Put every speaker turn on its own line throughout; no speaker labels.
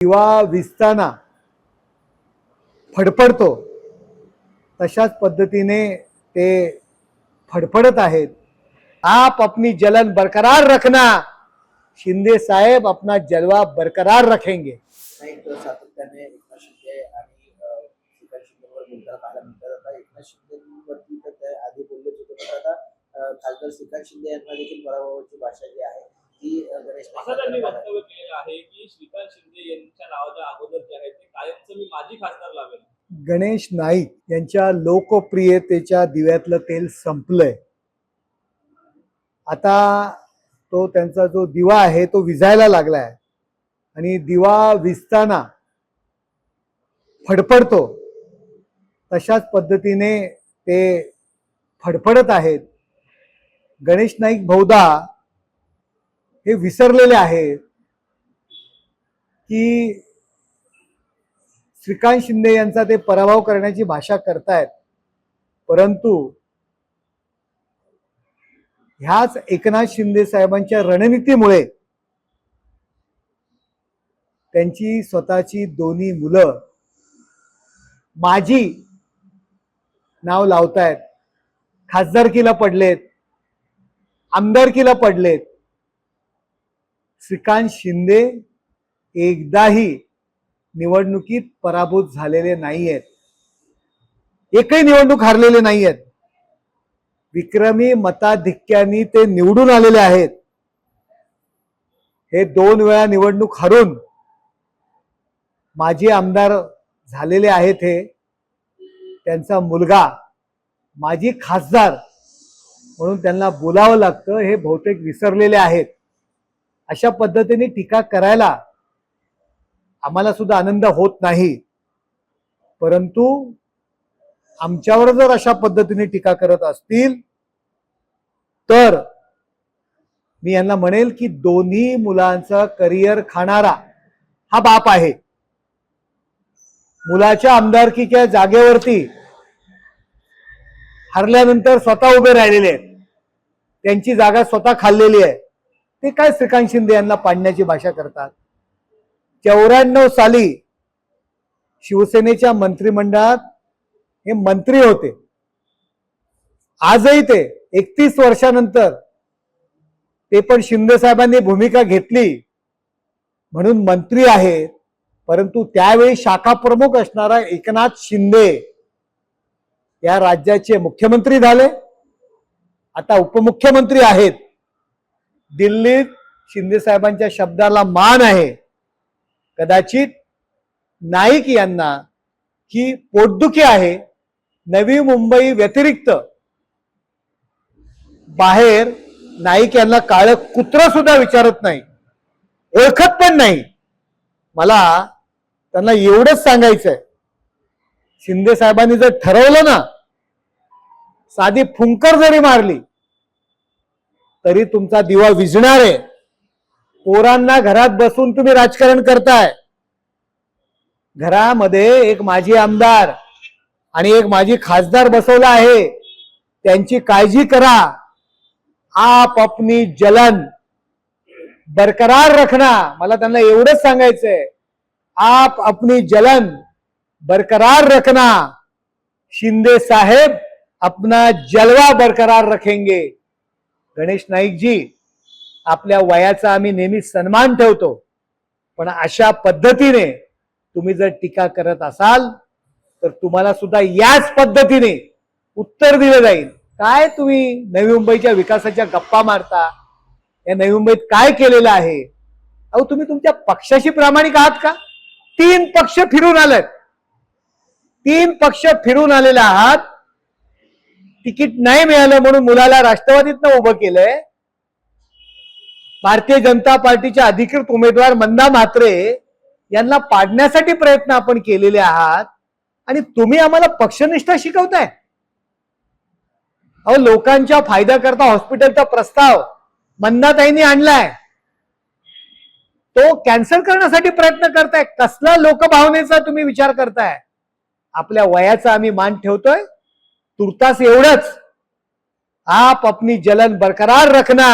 दिवा विजताना फडफडतो तशाच पद्धतीने ते फडफडत आहेत. आप अपनी जलन बरकरार रखना शिंदे साहेब अपना जलवा बरकरार रखेंगे.
सातत्याने एकनाथ शिंदे आणि एकनाथ तर आधी होते खासदार श्रीकांत शिंदे यांना देखील पराभवाची भाषा जी आहे ती गणेश
असं त्यांनी
नाईक
वक्तव्य केलेलं आहे की श्रीकांत शिंदे यांच्या नावाच्या अगोदर जे आहे ते कायमचं मी माजी खासदार लावेल
गणेश नाईक यांच्या लोकप्रियतेच्या दिव्यातलं तेल संपलंय. आता तो त्यांचा जो दिवा आहे तो विझायला लागलाय. आणि दिवा विजताना फडफडतो. तशाच पद्धतीने ते फडफडत आहेत. गणेश नाईक बहुधा हे विसरलेले आहेत की श्रीकांत शिंदे यांचा ते पराभव करण्याची भाषा करतायत. परंतु ह्याच एकनाथ शिंदे साहेबांच्या रणनीतीमुळे त्यांची स्वतःची दोन्ही मुलं माझी नाव लावतायत. खासदारकीला पडलेत आमदारकीला पडलेत. श्रीकांत शिंदे एकदाही निवडणुकीत पराभूत झालेले नाही आहेत एकही निवडणूक हारलेले नाही आहेत विक्रमी मताधिक्यानी ते निवडून आलेले आहेत. हे दोन वेळा निवडणूक हरून माजी आमदार झालेले आहेत हे. त्यांचा मुलगा माजी खासदार म्हणून त्यांना बोलावं लागतं हे बहुतेक विसरलेले आहेत. अशा पद्धतीने टीका करायला आम्हाला सुद्धा आनंद होत नाही. परंतु आमच्यावर जर अशा पद्धतीने टीका करत असतील तर मी यांना म्हणेल की दोन्ही मुलांचा करिअर खाणारा हा बाप आहे. मुलाच्या आमदारकीच्या जागेवरती हरल्यानंतर स्वतः उभे राहिलेले आहेत. त्यांची जागा स्वतः खाल्लेली आहे. ते काय श्रीकांत शिंदे यांना पाडण्याची भाषा करतात? चौऱ्याण्णव साली शिवसेनेच्या मंत्रिमंडळात हे मंत्री होते. आजही ते एकतीस वर्षानंतर ते पण शिंदे साहेबांनी भूमिका घेतली म्हणून मंत्री आहेत. परंतु त्यावेळी शाखा प्रमुख असणारा एकनाथ शिंदे या राज्याचे मुख्यमंत्री झाले. आता उपमुख्यमंत्री आहेत. दिल्लीत शिंदे साहेबांच्या शब्दाला मान आहे. कदाचित नाईक यांना ही पोटदुखी आहे. नवी मुंबई व्यतिरिक्त बाहेर नाईक यांना काळ कुत्र सुद्धा विचारत नाही. ओळखत पण नाही. मला त्यांना एवढंच सांगायचंय. शिंदे साहेबांनी जर ठरवलं ना साधी फुंकर जरी मारली तरी तुमचा दिवा विझणार आहे. पोरांना घरात बसून तुम्ही राजकारण करताय. घरामध्ये एक माजी आमदार आणि एक माजी खासदार बसवला आहे. त्यांची काळजी करा. आप अपनी जलन. बरकरार रखना. मला त्यांना एवढंच सांगायचंय. आप अपनी जलन. बरकरार रखना. शिंदे साहेब अपना जलवा बरकरार रखेंगे. गणेश नाईकजी आपल्या वयाचा आम्ही नेहमी सन्मान ठेवतो. पण अशा पद्धतीने तुम्ही जर टीका करत असाल तर तुम्हाला सुद्धा याच पद्धतीने उत्तर दिलं जाईल. काय तुम्ही नवी मुंबईच्या विकासाच्या गप्पा मारता? या नवी मुंबईत काय केलेलं आहे? अहो तुम्ही तुमच्या पक्षाशी प्रामाणिक आहात का? तीन पक्ष फिरून आलेत. तीन पक्ष फिरून आलेले आहात. तिकीट नाही मिळालं म्हणून मुलाला राष्ट्रवादीतनं उभं केलंय. भारतीय जनता पार्टीच्या अधिकृत उमेदवार मंदा म्हात्रे यांना पाडण्यासाठी प्रयत्न आपण केलेले आहात आणि तुम्ही आम्हाला पक्षनिष्ठा शिकवताय. अहो लोकांच्या फायद्याकरता हॉस्पिटलचा प्रस्ताव मंदाताईंनी आणलाय. तो कॅन्सल करण्यासाठी प्रयत्न करताय. कसला लोकभावनेचा तुम्ही विचार करताय? आपल्या वयाचा आम्ही मान ठेवतोय. तुर्तास एवढंच. आप अपनी जलन बरकरार रखना.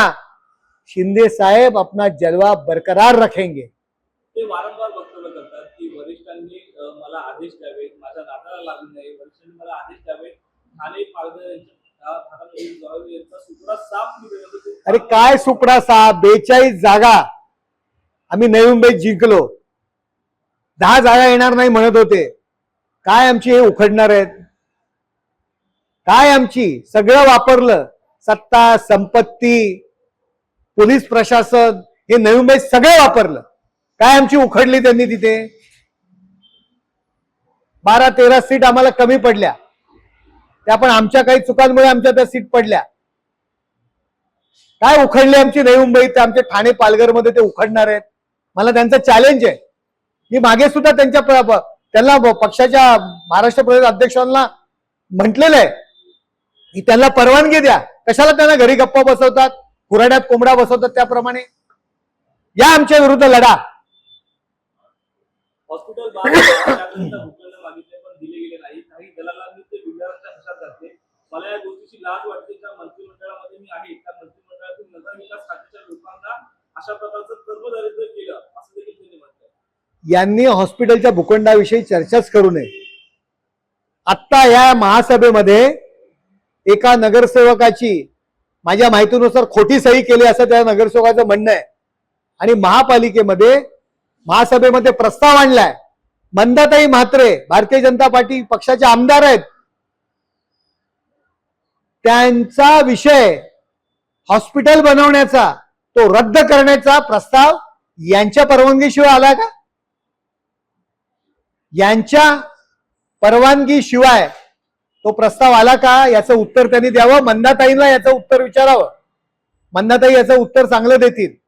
शिंदे साहेब अपना जलवा बरकरार रखेंगे.
ते वारंवार वक्तव्य करतात की वरिष्ठांनी मला आदेश माझ्या नाताला लागू नये. वरिष्ठांनी मला आदेश ठाणे सुपडा साफ
अरे काय सुपडा साफ? बेचाळीस जागा. आम्ही नवी मुंबईत जिंकलो. दहा जागा येणार नाही म्हणत होते. काय आमची हे उखडणार आहेत? काय आमची? सगळं वापरलं. सत्ता संपत्ती पोलीस प्रशासन हे नवी मुंबईत सगळं वापरलं. काय आमची उखडली त्यांनी तिथे? बारा तेरा सीट आम्हाला कमी पडल्या. त्या पण आमच्या काही चुकांमुळे आमच्या त्या सीट पडल्या. काय उखडले आमची नवी मुंबई ते आमच्या ठाणे पालघरमध्ये ते उखडणार आहेत. मला त्यांचं चॅलेंज आहे. मी मागे सुद्धा त्यांच्या त्यांना पक्षाच्या महाराष्ट्र प्रदेश अध्यक्षांना म्हटलेलं आहे. त्यांना परवानगी द्या. कशाला त्यांना घरी गप्पा बसवतात? कुराड्यात कोंबडा बसवतात त्याप्रमाणे? या आमच्या विरुद्ध लढा.
हॉस्पिटल बांधकाम त्याकरिता भूखंड मागितले पण दिले गेले नाही. काही दलालांनी ते बिल्डरांच्या खिशात घातले मला या गोष्टीची लाज वाटते त्या मंत्रिमंडळामध्ये मी आहे. त्या मंत्रिमंडळातील नगरविकास खात्याच्या लोकांना अशा प्रकारचं कर्मदारिद्र्य केलं असं देखील त्यांनी म्हटलंय.
यांनी हॉस्पिटलच्या भूखंडाविषयी चर्चाच करू नये. आत्ता या महासभेमध्ये एका नगरसेवकाची माझ्या माहितीनुसार खोटी सही केली असं त्या नगरसेवकाचं म्हणणं आहे. आणि महापालिकेमध्ये महासभेमध्ये प्रस्ताव आणलाय. मंदाताई म्हात्रे भारतीय जनता पार्टी पक्षाचे आमदार आहेत. त्यांचा विषय हॉस्पिटल बनवण्याचा तो रद्द करण्याचा प्रस्ताव यांच्या परवानगीशिवाय आला का? यांच्या परवानगीशिवाय तो प्रस्ताव आला का याचं उत्तर त्यांनी द्यावं? मंदाताईंना याचं उत्तर विचारावं. मंदाताई याचं उत्तर चांगलं देतील.